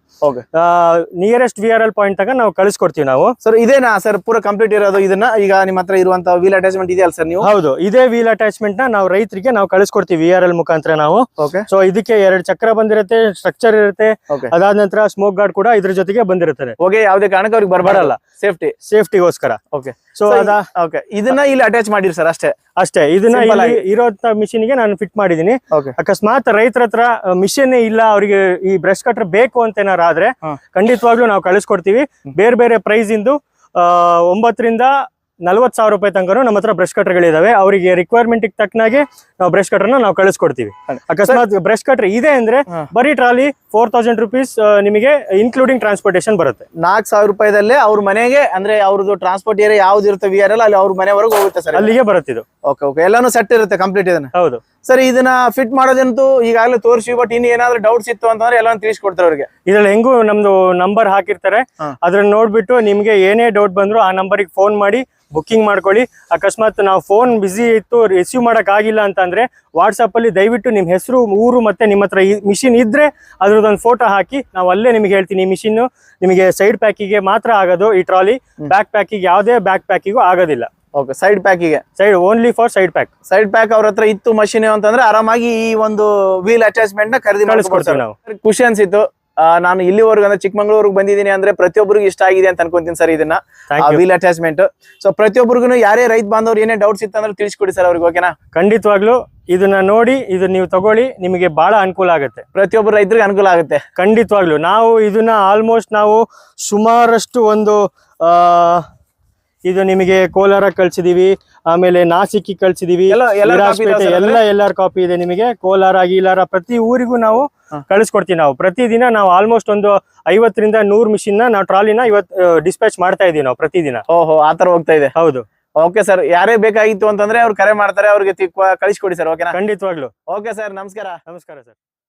Nearest V R L point ತಗ ನಾವು ಕಳಿಸ್ಕೊಡ್ತೀವಿ ನಾವು. ಸರ್ ಇದೇನಾ ಸರ್ ಪೂರ ಕಂಪ್ಲೀಟ್ ಇರೋದು? ಇದನ್ನ ಈಗ ನಿಮ್ಮ ಹತ್ರ ಇರುವಂತ ವೀಲ್ ಅಟ್ಯಾಚ್ಮೆಂಟ್ ಇದೆಯಲ್ಲ ಸರ್ ನೀವು? ಹೌದು ಇದೇ ವೀಲ್ ಅಟ್ಯಾಚ್ಮೆಂಟ್ನ ನಾವು ರೈತರಿಗೆ ನಾವು ಕಳಿಸ್ಕೊಡ್ತೀವಿ ವಿ ಆರ್ ಎಲ್ ಮುಖಾಂತರ ನಾವು. ಓಕೆ ಸೊ ಇದಕ್ಕೆ ಎರಡು ಚಕ್ರ ಬಂದಿರುತ್ತೆ ಸ್ಟ್ರಕ್ಚರ್ ಇರುತ್ತೆ ಅದಾದ ನಂತರ ಸ್ಮೋಕ್ ಗಾರ್ಡ್ ಕೂಡ ಇದ್ರ ಜೊತೆಗೆ ಬಂದಿರುತ್ತದೆ. ಓಕೆ ಯಾವ್ದೇ ಕಾರಣಕ್ಕೆ ಅವ್ರಿಗೆ ಬರಬಾರಲ್ಲ ಸೇಫ್ಟಿ ಸೇಫ್ಟಿಗೋಸ್ಕರ ಓಕೆ ಸೊ ಅದ ಓಕೆ ಇದನ್ನ ಇಲ್ಲಿ ಅಟ್ಯಾಚ್ ಮಾಡಿರಿ ಸರ್ ಅಷ್ಟೇ. ಅಷ್ಟೇ. ಇದನ್ನ ಇರೋ ಇರೋಂತ ಮಿಷಿನ್ಗೆ ನಾನು ಫಿಟ್ ಮಾಡಿದೀನಿ. ಅಕಸ್ಮಾತ್ ರೈತರ ಹತ್ರ ಮಿಷಿನ್ ಇಲ್ಲ ಅವರಿಗೆ ಈ ಬ್ರಷ್ ಕಟ್ರ್ ಬೇಕು ಅಂತ ಏನಾರ ಆದ್ರೆ. ಖಂಡಿತವಾಗ್ಲೂ ನಾವು ಕಳಿಸ್ಕೊಡ್ತೀವಿ. ಬೇರೆ ಬೇರೆ ಪ್ರೈಸ್ ಇಂದು ಆ, ಒಂಬತ್ತರಿಂದ ನಲ್ವತ್ ಸಾವಿರ ರೂಪಾಯಿ ತನಕ ನಮ್ಮ ಹತ್ರ ಬ್ರಷ್ ಕಟ್ರ್ಗಳಿದಾವೆ ಅವರಿಗೆ ರಿಕ್ವೈರ್ಮೆಂಟ್ ತಕ್ಕನಾಗೆ ನಾವು ಬ್ರಷ್ ಕಟ್ರನ್ನ ನಾವು ಕಳಿಸ್ಕೊಡ್ತೀವಿ. ಅಕಸ್ಮಾತ್ ಬ್ರಷ್ ಕಟ್ರ್ ಇದೆ ಅಂದ್ರೆ. ಬರೀ ಟ್ರಾಲಿ ಫೋರ್ ತೌಸಂಡ್ ರುಪೀಸ್ ನಿಮಗೆ ಇನ್ಕ್ಲೂಡಿಂಗ್ ಟ್ರಾನ್ಸ್ಪೋರ್ಟೇಷನ್ ಬರುತ್ತೆ. ನಾಲ್ಕು ಸಾವಿರ ರೂಪಾಯಿದಲ್ಲೇ ಅವ್ರ ಮನೆಗೆ ಅಂದ್ರೆ ಅವ್ರದ್ದು ಟ್ರಾನ್ಸ್ಪೋರ್ಟ್ ಏರಿಯಾ ಯಾವ್ದು ಇರುತ್ತೆ ವಿ ಆರ್ ಅಲ್ಲಿ ಅವ್ರ ಮನೆವರೆಗೂ ಹೋಗುತ್ತೆ ಸರ್ ಅಲ್ಲಿಗೆ ಬರುತ್ತೆ ಇದು ಓಕೆ ಓಕೆ ಎಲ್ಲಾನು ಸೆಟ್ ಇರುತ್ತೆ ಕಂಪ್ಲೀಟ್ ಇದನ್ನ? ಹೌದು. ಸರ್ ಇದನ್ನ ಫಿಟ್ ಮಾಡೋದಂತೂ ಈಗಾಗಲೇ ತೋರಿಸಿ ಬಟ್ ಇನ್ನು ಏನಾದ್ರು ಡೌಟ್ಸ್ ಇತ್ತು ಅಂತಂದ್ರೆ ಎಲ್ಲ ತಿಳಿಸ್ಕೊಡ್ತಾರೆ ಅವ್ರಿಗೆ. ಇದ್ರಲ್ಲಿ ಹೆಂಗು ನಮ್ದು ನಂಬರ್ ಹಾಕಿರ್ತಾರೆ. ಅದ್ರನ್ನ ನೋಡ್ಬಿಟ್ಟು ನಿಮ್ಗೆ ಏನೇ ಡೌಟ್ ಬಂದ್ರು ಆ ನಂಬರಿಗೆ ಫೋನ್ ಮಾಡಿ ಬುಕ್ಕಿಂಗ್ ಮಾಡ್ಕೊಳ್ಳಿ. ಅಕಸ್ಮಾತ್ ನಾವು ಫೋನ್ ಬಿಸಿ ಇತ್ತು ರಿಸೀವ್ ಮಾಡಕ್ ಆಗಿಲ್ಲ ಅಂತಂದ್ರೆ ವಾಟ್ಸಪ್ ಅಲ್ಲಿ ದಯವಿಟ್ಟು ನಿಮ್ ಹೆಸರು ಊರು ಮತ್ತೆ ನಿಮ್ಮ ಹತ್ರ ಮಿಷಿನ್ ಇದ್ರೆ ಅದ್ರದೊಂದು ಫೋಟೋ ಹಾಕಿ ನಾವು ಅಲ್ಲೇ ನಿಮ್ಗೆ ಹೇಳ್ತೀನಿ ಈ ಮಿಷಿನ್ ನಿಮಗೆ ಸೈಡ್ ಪ್ಯಾಕಿಗೆ ಮಾತ್ರ ಆಗೋದು ಈ ಟ್ರಾಲಿ ಬ್ಯಾಕ್ ಪ್ಯಾಕಿಗೆ ಯಾವುದೇ ಬ್ಯಾಕ್ ಪ್ಯಾಕಿಗೂ ಆಗೋದಿಲ್ಲ. Okay side ಪ್ಯಾಕಿಗೆ side only for side pack side pack ಅವ್ರ ಹತ್ರ ಇತ್ತು ಮಷಿನ್ ಅಂತಂದ್ರೆ ಆರಾಮಾಗಿ ಈ ಒಂದು ವೀಲ್ ಅಟ್ಯಾಚ್ಮೆಂಟ್ನ ಖರೀದಿ ಮಾಡಿಸ್ಕೊಡ್ತೀವಿ ನಾವು. ಖುಷಿ ಅನ್ಸಿತ್ತು. ನಾನು ಇಲ್ಲಿವರೆಗೂ ಅಂದ್ರೆ ಚಿಕ್ಕಮಂಗ್ಳೂರ್ಗೆ ಬಂದಿದ್ದೀನಿ ಅಂದ್ರೆ ಪ್ರತಿಯೊಬ್ಬರಿಗೂ ಇಷ್ಟ ಆಗಿದೆ ಅಂತ ಅನ್ಕೊಂತೀನಿ ಸರ್ ಇದನ್ನ. ವೀಲ್ ಅಟ್ಯಾಚ್ಮೆಂಟ್ ಸೊ ಪ್ರತಿಯೊಬ್ಬರಿಗೂ ಯಾರೇ ರೈತ ಬಾಂಧವ್ರು ಏನೇ ಡೌಟ್ಸ್ ಇತ್ತಂದ್ರೆ ತಿಳಿಸ್ಕೊಡಿ ಸರ್ ಅವ್ರಿಗೆ ಓಕೆನಾ ಖಂಡಿತವಾಗ್ಲೂ ಇದನ್ನ ನೋಡಿ ಇದನ್ನ ನೀವು ತಗೊಳ್ಳಿ ನಿಮಗೆ ಬಹಳ ಅನುಕೂಲ ಆಗುತ್ತೆ. ಪ್ರತಿಯೊಬ್ಬರು ರೈತರಿಗೆ ಅನುಕೂಲ ಆಗುತ್ತೆ. ಖಂಡಿತವಾಗ್ಲೂ. ನಾವು ಇದನ್ನ ಆಲ್ಮೋಸ್ಟ್ ನಾವು ಸುಮಾರಷ್ಟು ಒಂದು ಆ ಇದು ನಿಮಗೆ ಕೋಲಾರ ಕಳ್ಸಿದೀವಿ ಆಮೇಲೆ ನಾಸಿಕ್ ಕಳ್ಸಿದೀವಿ ಎಲ್ಲ ಎಲ್ಲಾರ್ ಕಾಪಿ ಇದೆ ನಿಮಗೆ. ಕೋಲಾರ ಗೀಲಾರ ಪ್ರತಿ ಊರಿಗೂ ನಾವು. ಕಳಿಸ್ಕೊಡ್ತೀವಿ ನಾವು. ಪ್ರತಿದಿನ ನಾವು ಆಲ್ಮೋಸ್ಟ್ ಒಂದು ಐವತ್ತರಿಂದ ನೂರ್ ಮಿಷಿನ್ನ ನಾವು ಟ್ರಾಲಿನ ಇವತ್ತು ಡಿಸ್ಪ್ಯಾಚ್ ಮಾಡ್ತಾ ಇದೀವಿ ನಾವು ಪ್ರತಿದಿನ ಓಹೋ ಆತರ ಹೋಗ್ತಾ ಇದೆ. ಹೌದು. ಓಕೆ ಸರ್ ಯಾರೇ ಬೇಕಾಗಿತ್ತು ಅಂತಂದ್ರೆ ಅವ್ರು ಕರೆ ಮಾಡ್ತಾರೆ ಅವ್ರಿಗೆ ಕಳಿಸ್ಕೊಡಿ ಸರ್ ಓಕೆನಾ ಖಂಡಿತವಾಗ್ಲು. ಓಕೆ ಸರ್ ನಮಸ್ಕಾರ. ನಮಸ್ಕಾರ ಸರ್